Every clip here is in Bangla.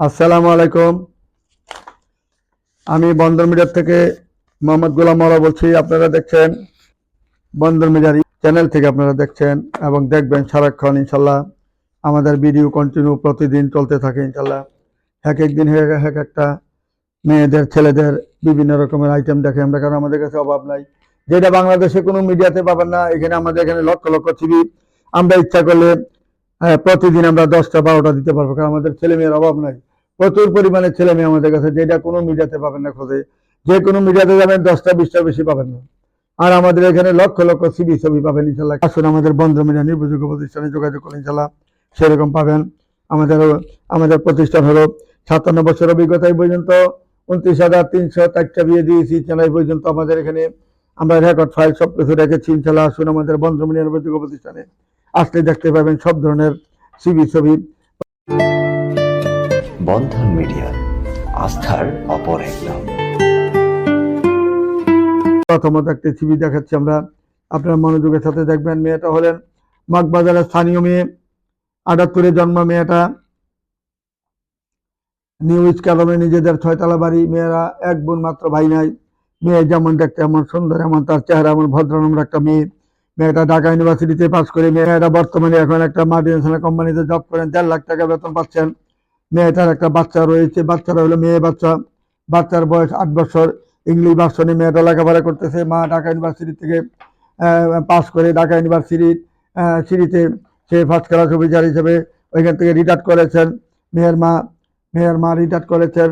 আসসালামু আলাইকুম। আমি বন্দর মিডিয়ার থেকে মোহাম্মদ গোলাম মাওলা বলছি, আপনারা দেখছেন বন্দর মিডিয়ার চ্যানেল থেকে আপনারা দেখছেন এবং দেখবেন সারাক্ষণ ইনশাল্লাহ আমাদের ভিডিও কন্টিনিউ প্রতিদিন চলতে থাকে ইনশাল্লাহ। এক এক দিন এক এক একটা মেয়েদের, ছেলেদের বিভিন্ন রকমের আইটেম দেখে আমরা, কারণ আমাদের কাছে অভাব নাই। যেটা বাংলাদেশে কোনো মিডিয়াতে পাবেন না, এখানে আমাদের এখানে লক্ষ লক্ষ টিভি আমরা ইচ্ছা করলে প্রতিদিন আমরা দশটা, বারোটা দিতে পারব, কারণ আমাদের ছেলে মেয়ের অভাব নাই। প্রচুর পরিমাণে ছেলে মেয়ে আমাদের কাছে, যেটা কোনো মিডিয়াতে পাবেন না খোঁজে। যে কোনো মিডিয়াতে যাবেন, দশটা, বিশটা বেশি পাবেন না। আর আমাদের এখানে লক্ষ লক্ষ সিবি ছবি পাবেন ইনশাল্লাহ আসুন আমাদের বন্ধ মিডিয়া নির্ভরযোগ্য প্রতিষ্ঠানে যোগাযোগ করুন ইনশাল্লাহ সেরকম পাবেন। আমাদের আমাদের প্রতিষ্ঠান হলো সাতান্ন বছর অভিজ্ঞতা পর্যন্ত উনত্রিশ হাজার তিনশো চারটা বিয়ে দিয়েছি এই পর্যন্ত আমাদের এখানে আমরা রেকর্ড ফাইল সব কিছু রেখেছি ইনশাল্লাহ আসুন আমাদের বন্ধ মিডিয়া নির্ভরযোগ্য প্রতিষ্ঠানে। আসলে দেখতে পাবেন সব ধরনের সিবি ছবি। বন্ধন মিডিয়া। আস্থার অপর এক নাম। প্রথমত একটি ছবি দেখাচ্ছি আমরা। আপনার মনোযোগের সাথে দেখবেন, মেয়েটা হলেন মগবাজারের স্থানীয় মেয়ে। আটাত্তরে জন্ম মেয়েটা। নিউ ইস্কালমে নিজেদের ছয়তলা বাড়ি, মেয়েরা এক বোন মাত্র ভাই নাই। মেয়ে যেমন দেখতে এমন সুন্দর, এমন তার চেহারা, এমন ভদ্রনম্র একটা মেয়ে। মেয়েটা ঢাকা ইউনিভার্সিটিতে পাস করে, মেয়েটা বর্তমানে এখন একটা মাল্টিনেশনাল কোম্পানিতে জব করেন, দেড় লাখ টাকা বেতন পাচ্ছেন। মেয়েটার একটা বাচ্চা রয়েছে বাচ্চারা হলো মেয়ে বাচ্চা। বাচ্চার বয়স আট বছর। ইংলিশ ভার্সনে মেয়েটা লেখাপড়া করতেছে। মা ঢাকা ইউনিভার্সিটি থেকে পাস করে ঢাকা ইউনিভার্সিটির সিঁড়িতে সে ফার্স্ট ক্লাস অফিসার হিসেবে ওইখান থেকে রিটায়ার করেছেন। মেয়ের মা মেয়ের মা রিটায়ার করেছেন।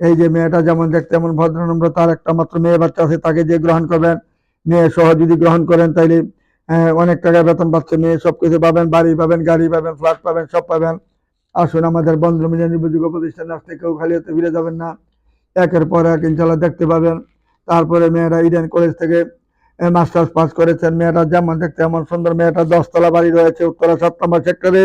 এই যে মেয়েটা যেমন দেখতে এমন ভদ্রনম্র, তার একটা মাত্র মেয়ে বাচ্চা আছে, তাকে যে গ্রহণ করবেন, মেয়ে সহ যদি গ্রহণ করেন তাইলে অনেক টাকা বেতন পাচ্ছে। মেয়ে সব কিছু পাবেন, বাড়ি পাবেন, গাড়ি পাবেন ফ্ল্যাট পাবেন, সব পাবেন। আসুন আমাদের বন্ধু মিলিয়ে নির্ভরযোগ্য প্রতিষ্ঠান আসতে কেউ খালি হাতে ফিরে যাবেন না। একের পর এক ইনশাল্লাহ দেখতে পাবেন। তারপরে মেয়েরা ইডেন কলেজ থেকে মাস্টার্স পাস করেছেন। মেয়েটা যেমন দেখতে এমন সুন্দর। মেয়েটা দশতলা বাড়ি রয়েছে উত্তরা সাত নম্বর সেক্টরে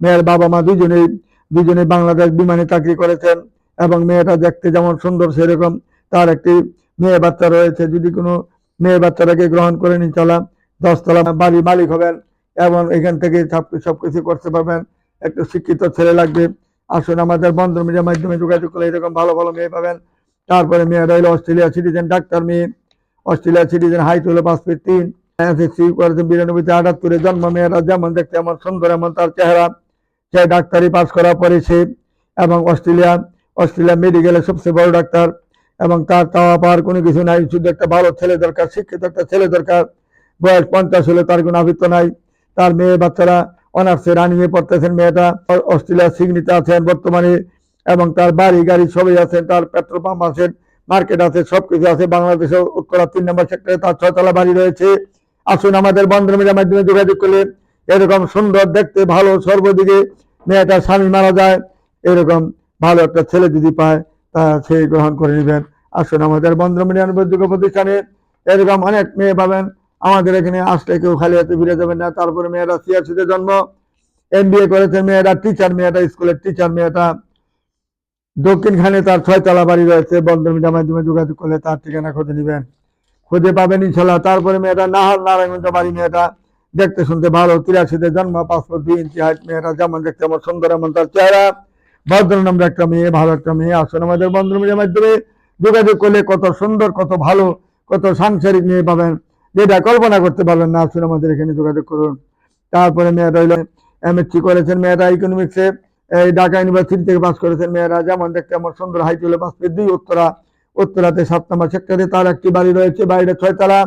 মেয়ের বাবা মা দুজনেই দুজনেই বাংলাদেশ বিমানে চাকরি করেছেন এবং মেয়েটা দেখতে যেমন সুন্দর সেরকম। তার একটি মেয়ে বাচ্চা রয়েছে। যদি কোনো মেয়ে বাচ্চাটাকে গ্রহণ করে ইনশাল্লাহ দশতলা বাড়ি মালিক হবেন এবং এখান থেকে সব সব কিছু করতে পারবেন। একটু শিক্ষিত ছেলে লাগবে, আসুন আমাদের বন্ধন মিডিয়ার মাধ্যমে যোগাযোগ করলে এরকম ভালো ভালো মেয়ে পাবেন। তারপরে মেয়েরা হলো অস্ট্রেলিয়া সিটিজেন, ডাক্তার মেয়ে, অস্ট্রেলিয়া সিটিজেন হাইট হলো পাঁচ ফিট তিন এসএসসি করেছেন বিরানব্বইতে আটাত্তরে জন্ম, মেয়েরা যেমন দেখতে এমন সুন্দর, এমন তার চেহারা। সে ডাক্তারি পাস করার পরে সে এবং অস্ট্রেলিয়া অস্ট্রেলিয়া মেডিকেলের সবচেয়ে বড় ডাক্তার এবং তার চাওয়া পাওয়ার কোনো কিছু নাই, শুধু একটা ভালো ছেলে দরকার, শিক্ষিত একটা ছেলে দরকার। বয়স পঞ্চাশ হলে তার কোনো আবৃত্ত নাই। তার মেয়ে বাচ্চারা অনার্সে রানিয়ে পড়তেছেন মেয়েটা। অ- অস্ট্রেলিয়া সিগনিতে আছেন বর্তমানে এবং তার বাড়ি, গাড়ি সবই আছেন, তার পেট্রোল পাম্প আছে, মার্কেট আছে, সবকিছু আছে। বাংলাদেশে উত্তরা তিন নম্বর সেক্টরে তার ছয়তলা বাড়ি রয়েছে। আসুন আমাদের বন্ধন মিডিয়ার মাধ্যমে যোগাযোগ করলে এরকম সুন্দর, দেখতে ভালো, সর্বদিকে মেয়েটার স্বামী মারা যায়, এরকম ভালো একটা ছেলে যদি পায়, তা সে গ্রহণ করে নেবেন। আসুন আমাদের বন্ধন যোগ্য প্রতিষ্ঠানে এরকম অনেক মেয়ে পাবেন। আমাদের এখানে আসলে কেউ খালি হাতে ফিরে যাবেন না। তারপরে মেয়েরা সিআরসিতে জন্ম এম বি এ করেছেন মেয়েরা টিচার মেয়েটা, স্কুলের টিচার মেয়েটা। দক্ষিণখানে তার ছয়তলা বাড়ি রয়েছে বন্ধন মিডিয়ার মাধ্যমে যোগাযোগ করলে তার ঠিকানা খুঁজে নেবেন। খুঁজে পাবেন ইনশাল্লাহ তারপরে মেয়েটা নাহার নারায়ণগঞ্জ বাড়ি মেয়েটা। দেখতে শুনতে ভালো, তিরাশিতে জন্ম, পাসপোর্ট দুই ইঞ্চি হাইট মেয়েটা যেমন দেখতে আমার সুন্দর, এমন তার চেহারা। ভদ্র নম্বর একটা মেয়ে, ভালো একটা মেয়ে। আসুন আমাদের বন্ধন মিডিয়ার মাধ্যমে যোগাযোগ করলে কত সুন্দর, কত ভালো, কত সাংসারিক মেয়ে পাবেন। যেটা কল্পনা করতে পারবেন না আসুন আমাদের এখানে যোগাযোগ করুন। তারপরে মেয়েটা হইল এমএসসি করেছেন মেয়েরা ইকোনমিক্সে এই ঢাকা ইউনিভার্সিটি থেকে পাস করেছেন মেয়েরা। যেমন দেখতে আমার সুন্দর হাইট হলে পাস দুই উত্তরা। উত্তরাতে সাত নম্বর সেক্টরে তার একটি বাড়ি রয়েছে, বাড়িটা ছয়তলা।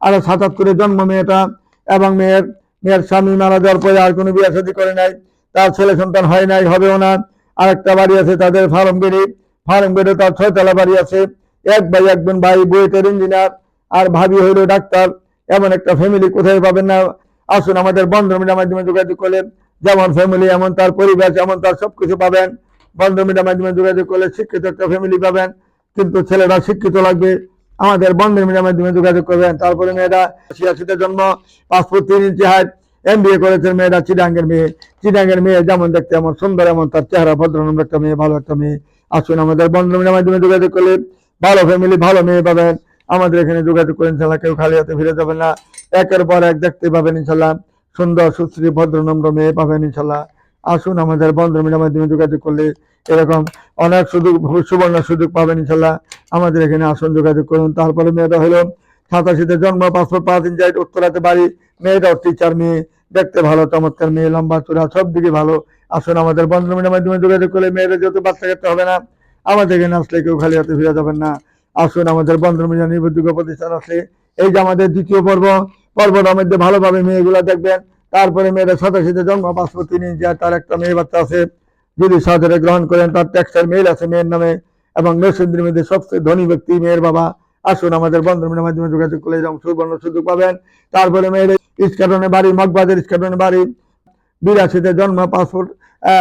আর সাতাত্তরে জন্ম মেয়েটা এবং মেয়ের মেয়ের স্বামী মারা যাওয়ার পরে আর কোনো বিয়ে শাদী করে নাই। তার ছেলে সন্তান হয় নাই, হবেও না। আর একটা বাড়ি আছে তাদের ফার্ম বেড়ে ফার্ম বেড়ে তার ছয়তলা বাড়ি আছে। এক ভাই এক বোন ভাই, বুয়েটের ইঞ্জিনিয়ার আর ভাবি হইল, ডাক্তার, এমন একটা ফ্যামিলি কোথায় পাবেন না? আসুন আমাদের বন্ধ মিডিয়ার মাধ্যমে যোগাযোগ করলে যেমন ফ্যামিলি এমন তার পরিবার, যেমন তার সবকিছু পাবেন। বন্ধ মিডিয়ার মাধ্যমে যোগাযোগ করলে শিক্ষিত একটা ফ্যামিলি পাবেন। কিন্তু ছেলেরা শিক্ষিত লাগবে। আমাদের বন্ধের মিডিয়ার মাধ্যমে যোগাযোগ করবেন। তারপরে মেয়েরা ছিয়াশিতে জন্ম পাসপোর্ট তিন ইঞ্চি হাইট এম বিএ করেছেন মেয়েরা চিডাঙ্গের মেয়ে। চিডাঙ্গের মেয়ে যেমন দেখতে এমন সুন্দর, এমন তার চেহারা ভদ্র নম্বর একটা মেয়ে, ভালো একটা মেয়ে। আসুন আমাদের বন্ধ মিডিয়ার মাধ্যমে যোগাযোগ করলে ভালো ফ্যামিলি ভালো মেয়ে পাবেন। আমাদের এখানে যোগাযোগ করে ইনশাল্লাহ কেউ খালি হাতে ফিরে যাবেন না। একের পর এক দেখতে পাবেন, ইনশাল্লাহ। সুন্দর, সুশ্রী, ভদ্র, নম্র মেয়ে পাবেন, ইনশাল্লাহ। আসুন আমাদের বন্ধন মিডিয়ার মাধ্যমে যোগাযোগ করলে এরকম অনেক সুযোগ, সুবর্ণ সুযোগ পাবেন, ইনশাল্লাহ। আমাদের এখানে আসুন, যোগাযোগ করুন। তারপরে মেয়েটা হলো সাতাশিতে জন্ম, পাসপোর্ট পাঁচ ইঞ্চ হাইট উত্তরাতে বাড়ি। মেয়েটাও টিচার মেয়ে দেখতে ভালো, চমৎকার মেয়ে, লম্বা চূড়া, সব দিকে ভালো। আসুন আমাদের বন্ধন মিডিয়ার মাধ্যমে যোগাযোগ করলে মেয়েদের যেহেতু বাচ্চা কাটতে হবে না, আমাদের এখানে আসলে কেউ খালি হাতে ফিরে যাবেন না। আসুন আমাদের বন্ধন মিডিয়া নির্ভরযোগ্য প্রতিষ্ঠান আছে। এই যে আমাদের দ্বিতীয় পর্ব, পর্বটার মধ্যে ভালোভাবে মেয়েগুলো দেখবেন। তারপরে মেয়েদের সাতাশিতে জন্ম পাসপোর্ট তিন ইঞ্চি তার একটা মেয়ে বাচ্চা আছে। যদি সাদরে গ্রহণ করেন, তার ট্যাক্সের মেল আছে মেয়ের নামে। এবং নরসিংদীর মধ্যে সবচেয়ে ধনী ব্যক্তি মেয়ের বাবা। আসুন আমাদের বন্ধনের মাধ্যমে যোগাযোগ করলে এরকম সুবর্ণ সুযোগ পাবেন। তারপরে মেয়ের ইস্কাটনে বাড়ি, মগবাজার ইস্কাটনে বাড়ি। বিরাশিতে জন্ম, পাসপোর্ট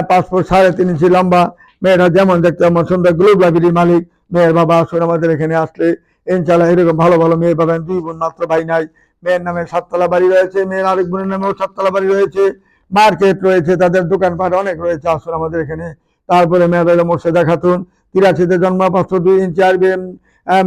পাসপোর্ট সাড়ে তিন ইঞ্চি লম্বা। মেয়েরা যেমন দেখতে তেমন সুন্দর গ্লোব লাইব্রেরির মালিক। মেয়ের বাবা আসুন আমাদের এখানে আসলে ইনশাল্লাহ এরকম ভালো ভালো মেয়ে পাবেন। দুই বোন, মাত্র ভাই নাই। মেয়ের নামে সাততলা বাড়ি রয়েছে, মেয়ের আরেক বোনের নামেও সাততলা বাড়ি রয়েছে। মার্কেট রয়েছে, তাদের দোকানপাট অনেক রয়েছে, আসুন আমাদের এখানে। তারপরে মেয়েটা মোর্শেদা খাতুন তিরাশিতে জন্ম পাঁচশো দুই ইঞ্চি আর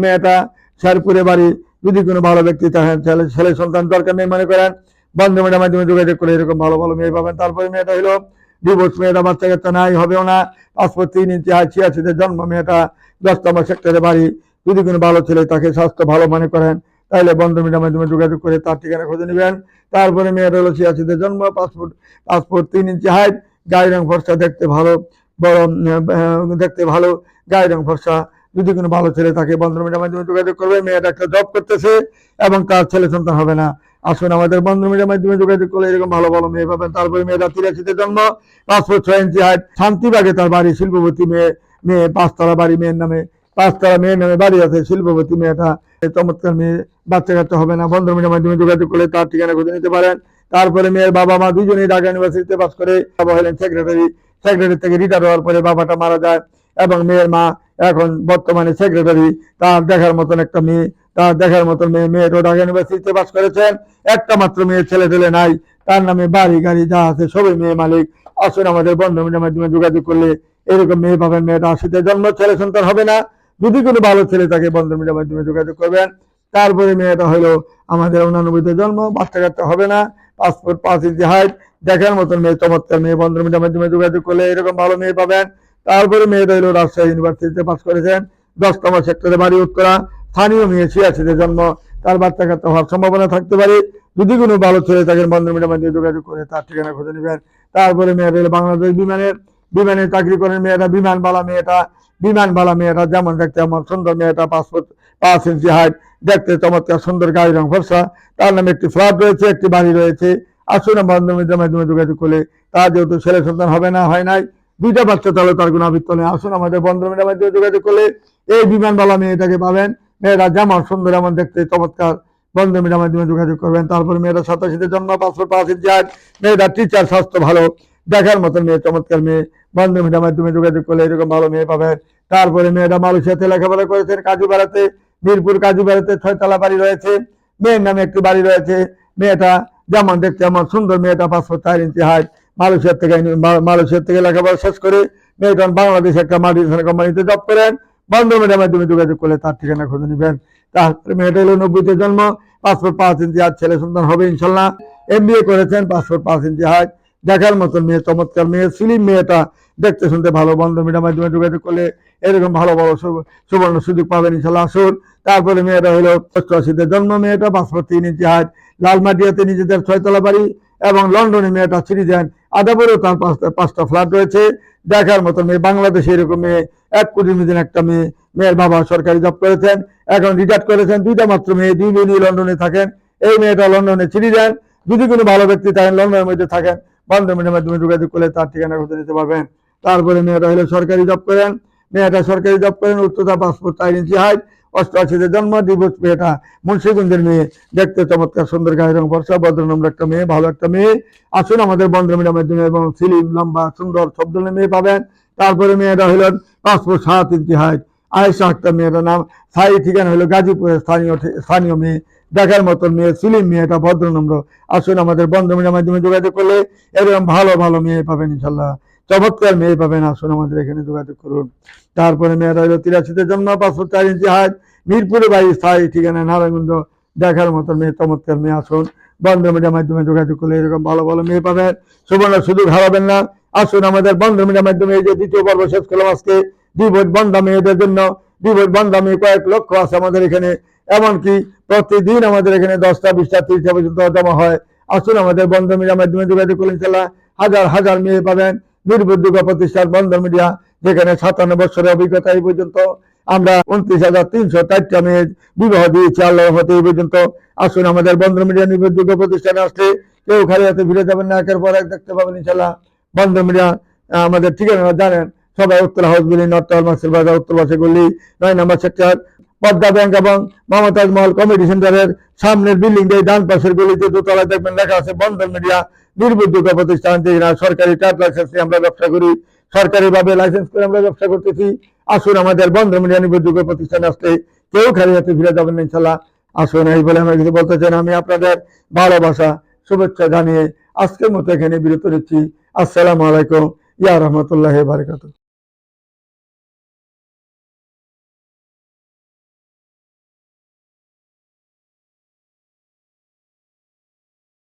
মেয়েটা শেরপুরে বাড়ি। যদি কোনো ভালো ব্যক্তি চাহেন, ছেলে ছেলে সন্তান দরকার নেই মনে করেন, বন্ধু মেয়েটার মাধ্যমে যোগাযোগ করে এরকম ভালো ভালো মেয়ে পাবেন। তারপরে মেয়েটা হলো ডিভোর্স মেয়েটা বাচ্চা কাচ্চা নাই, হবেও না। পাসপোর্ট তিন ইঞ্চি হাই ছিয়াশিতে জন্ম মেয়েটা দশ নম্বর সেক্টরে বাড়ি। যদি কোনো ভালো ছেলে তাকে স্বাস্থ্য ভালো মনে করেন, তাহলে বন্ধু মিডিয়ার মাধ্যমে যোগাযোগ করে তার ঠিকানা খুঁজে নেবেন। তারপরে মেয়েটা হলো ছিয়াশিতে জন্ম পাসপোর্ট পাসপোর্ট তিন ইঞ্চি হাইট গায়ের রং ফর্সা, দেখতে ভালো বড় দেখতে ভালো গায়ের রং ফর্সা। যদি কোনো ভালো ছেলে থাকে বন্ধু মিডিয়ার মাধ্যমে যোগাযোগ করবে, মেয়েটা একটা জব করতেছে এবং তার ছেলে সন্তান হবে না। আসুন আমাদের বন্ধু মিডিয়ার মাধ্যমে যোগাযোগ করলে এরকম ভালো ভালো মেয়ে পাবেন। তারপরে মেয়েটা তিরাশিতে জন্ম, পাসপোর্ট ছয় ইঞ্চি হাইট শান্তিবাগে তার বাড়ি শিল্পবতী মেয়ে মেয়ে পাঁচতলা বাড়ি মেয়ের নামে, পাঁচতলা মেয়ের নামে বাড়ি আছে শিল্পবতী মেয়েটা। চমৎকার মেয়ে, বাচ্চা কাচ্চা হবে না। বন্ধু মিডিয়ার মাধ্যমে যোগাযোগ করলে তার ঠিকানা খুঁজে নিতে পারেন। তারপরে মেয়ের বাবা মা দুজনেই ঢাকা ইউনিভার্সিটিতে পাস করে বাবা হলেন সেক্রেটারি সেক্রেটারি থেকে রিটায়ার হওয়ার পরে বাবাটা মারা যায় এবং মেয়ের মা এখন বর্তমানে সেক্রেটারি তার দেখার মতন একটা মেয়ে। তার দেখার মতন মেয়ে মেয়েরও ঢাকা ইউনিভার্সিটিতে পাস করেছেন। একটা মাত্র মেয়ে ছেলে টেলে নাই। তার নামে বাড়ি, গাড়ি, যা আছে সবই মেয়ে মালিক। আসুন আমাদের বন্ধু মিডিয়ার মাধ্যমে যোগাযোগ করলে এরকম মেয়ে পাবেন, মেয়েটা আশিতে জন্ম, ছেলে সন্তান হবে না। যদি কোনো ভালো ছেলে থাকে বন্ধু মিডিয়ার মাধ্যমে যোগাযোগ করবেন। তারপরে মেয়েটা হলো আমাদের উনানব্বইতে জন্ম বাচ্চা কাচ্চা হবে না। পাসপোর্ট, পাঁচ ইঞ্চি হাইট দেখার মতন মেয়ে, চমৎকার মেয়ে। বন্ধু মিডিয়ার মাধ্যমে যোগাযোগ করলে এরকম ভালো মেয়ে পাবেন। তারপরে মেয়েটা হলো রাজশাহী ইউনিভার্সিটিতে পাস করেছেন। দশতম সেক্টরে বাড়ি উত্তরা। স্থানীয় মেয়ে ছিয়াশিতে জন্ম তার বাচ্চা কাচ্চা হওয়ার সম্ভাবনা থাকতে পারে। যদি কোনো ভালো ছেলে থাকেন বন্ধু মিডিয়ার মাধ্যমে যোগাযোগ করে, তার ঠিকানা খুঁজে নেবেন। তারপরে মেয়েটা হলো বাংলাদেশ বিমানের, বিমানে চাকরি করেন মেয়েটা বিমানবালা মেয়েটা বিমানবালা মেয়েটা, যেমন দেখতে আমার সুন্দর মেয়েটা পাসপোর্ট পাঁচ ইঞ্চি হাইট দেখতে চমৎকার সুন্দর গাড়ি রং ফর্সা। তার নামে একটি ফ্ল্যাট রয়েছে, একটি বাড়ি রয়েছে। আসুন বন্ধু মিডিয়ার মাধ্যমে যোগাযোগ করলে তার যেহেতু ছেলে সন্তান হবে না, হয় নাই, দুইটা বাচ্চা তাহলে তার কোনো আবৃত্ত নেই আসুন আমাদের বন্ধু মিডিয়ার মাধ্যমে যোগাযোগ করলে এই বিমানবালা মেয়েটাকে পাবেন। মেয়েরা যেমন সুন্দর, এমন দেখতে চমৎকার। বন্ধু মিডিয়ার মাধ্যমে যোগাযোগ করবেন। তারপর মেয়েরা সাতাশিতে জন্ম পাসপোর্ট পাঁচ হাইট। মেয়েটা টিচার স্বাস্থ্য ভালো। দেখার মতন মেয়ে, চমৎকার মেয়ে। বন্ধু মিডিয়ার মাধ্যমে যোগাযোগ করলে এরকম ভালো মেয়ে পাবেন। তারপরে মেয়েটা মালয়েশিয়াতে লেখাপড়া করেছেন, কাজু বেড়াতে। মিরপুর কাজু বেড়াতে ছয়তলা বাড়ি রয়েছে। মেয়ের নামে একটি বাড়ি রয়েছে। মেয়েটা যেমন দেখতে, এমন সুন্দর মেয়েটা পাসপোর্ট চার ইঞ্চি হাইট। মালয়েশিয়ার থেকে মালয়েশিয়ার থেকে লেখাপড়া শেষ করে মেয়েটা বাংলাদেশে একটা মাল্টিনেশনাল কোম্পানিতে জব করেন। বন্ধু মিডিয়ার মাধ্যমে যোগাযোগ করলে তার ঠিকানা খুঁজে নেবেন। তারপরে মেয়েটা হলো নব্বইতে জন্ম, পাসপোর্ট পাঁচ ইঞ্চি হাত, ছেলে সন্তান হবে ইনশাল্লাহ। এম করেছেন, পাসপোর্ট পাঁচ ইঞ্চি হাত। দেখার মতন মেয়ে, চমৎকার মেয়ে সিলিম মেয়েটা। দেখতে শুনতে ভালো বন্ধু মিডিয়ার মাধ্যমে যোগাযোগ করলে এরকম ভালো ভালো সুবর্ণ সুযোগ পাবেন ইনশাল্লাহ। আসুন, তারপরে মেয়েটা হলো অষ্টআশিতে জন্ম, মেয়েটা পাসপোর্ট তিন ইঞ্চি হাইট লালমাটিয়াতে নিজেদের ছয়তলা বাড়ি এবং লন্ডনে মেয়েটা সিটিজেন আদাবরেও তার পাঁচটা পাঁচটা ফ্ল্যাট রয়েছে। দেখার মতো মেয়ে, বাংলাদেশে এরকম মেয়ে, এক কোটি মিলিয়ন একটা মেয়ে, মেয়ের বাবা সরকারি জব করেছেন, এখন রিটায়ার করেছেন, দুইটা মাত্র মেয়ে, দুই মেয়ে লন্ডনে থাকেন। এই মেয়েটা লন্ডনে সিটিজেন যদি কোনো ভালো ব্যক্তি থাকেন, লন্ডনের মধ্যে থাকেন বন্ধু মিডিয়ার মাধ্যমে যোগাযোগ করলে তার ঠিকানা খুঁজে নিতে পারবেন। তারপরে মেয়েটা হলো সরকারি জব করেন। মেয়েটা সরকারি জব করেন, উচ্চতা পাসপোর্ট চার হাইট অষ্টআশিতে জন্ম ডিভোর্স মেয়েটা মুন্সিগঞ্জের মেয়ে। দেখতে চমৎকার, সুন্দর গায়ের রং বর্ষা ভদ্রনম্র একটা মেয়ে, ভালো একটা মেয়ে। আসুন আমাদের বন্ধু মিডিয়ার মাধ্যমে এবং সিলিম, লম্বা, সুন্দর, সব ধরনের মেয়ে পাবেন। তারপরে মেয়েটা হলেন পাসপোর্ট সাত ইঞ্চি হাইট আয়েশা মেয়েটার নাম। স্থায়ী ঠিকানা হলো গাজীপুরের স্থানীয় স্থানীয় মেয়ে। দেখার মতন মেয়ে, সিলিম মেয়েটা ভদ্রনম্র আসুন আমাদের বন্ধু মিডিয়ার মাধ্যমে যোগাযোগ করলে এরকম ভালো ভালো মেয়ে পাবেন ইনশাল্লাহ। চমৎকার মেয়ে পাবেন। আসুন আমাদের এখানে যোগাযোগ করুন। তারপরে মেয়েটা হলো তিরাশিতে জন্ম পাঁচশো চার ইঞ্চি হাইট মিরপুরে বাড়ি স্থায়ী ঠিকানা নারায়ণগঞ্জ। দেখার মতো মেয়ে, চমৎকার মেয়ে, আসুন। বন্ধু মিডিয়ার মাধ্যমে যোগাযোগ করলে এরকম ভালো ভালো মেয়ে পাবেন। সুবর্ণ সুযোগ হারাবেন না। আসুন আমাদের বন্ধ মিডিয়ার মাধ্যমে এই যে দ্বিতীয় পর্ব শেষ করলাম আজকে। ডিভোট বন্ধা মেয়েদের জন্য। ডিভোট বন্ধা মেয়ে কয়েক লক্ষ আছে আমাদের এখানে। এমনকি প্রতিদিন আমাদের এখানে দশটা, বিশটা, তিরিশটা পর্যন্ত জমা হয়। আসুন আমাদের বন্ধ মিডিয়ার মাধ্যমে যোগাযোগ করুন ইনশাল্লাহ হাজার হাজার মেয়ে পাবেন। নির্ভরযোগ্য প্রতিষ্ঠান বন্ধ মিডিয়া, যেখানে সাতান্ন বছরের অভিজ্ঞতা এই পর্যন্ত। আমরা উনত্রিশ হাজার তিনশো বিবাহ দিয়েছি আল্লাহ হতে এই পর্যন্ত। আসুন আমাদের বন্ধ মিডিয়া নির্ভরযোগ্য প্রতিষ্ঠানে আসলে কেউ খালি হাতে ফিরে যাবেন না, একের পর এক দেখতে পাবেন ইনশাল্লাহ বন্ধ মিডিয়া আমাদের ঠিকানা জানেন। সবাই উত্তর হাউস বিলি নর্থ বাজার, উত্তর পাশে গলি, নয় নম্বর সেক্টর, পদ্মা ব্যাংক এবং মমতাজ মহল কমিটি সেন্টারের সামনের বিল্ডিং দিয়ে ডান পাশের গলিতে দোতলায় দেখবেন লেখা আছে বন্ধন মিডিয়া। নির্ভরযোগ্য প্রতিষ্ঠান যেখানে সরকারি ট্রাক লাইসেন্স আমরা ব্যবসা করি সরকারি ভাবে লাইসেন্স করে আমরা ব্যবসা করতেছি। আসুন আমাদের বন্ধ মিডিয়া নির্ভরযোগ্য প্রতিষ্ঠানে আসতে কেউ খালি হাতে ফিরে যাবেন না ইনশাল্লাহ। আসুন এই বলে আমরা কিছু বলতে চাই আমি আপনাদের ভালোবাসা, শুভেচ্ছা জানিয়ে আজকের মতো এখানে বিরত নিচ্ছি। আসসালামু আলাইকুম। ইয়া রহমতুল্লাহ বারকাতুহ।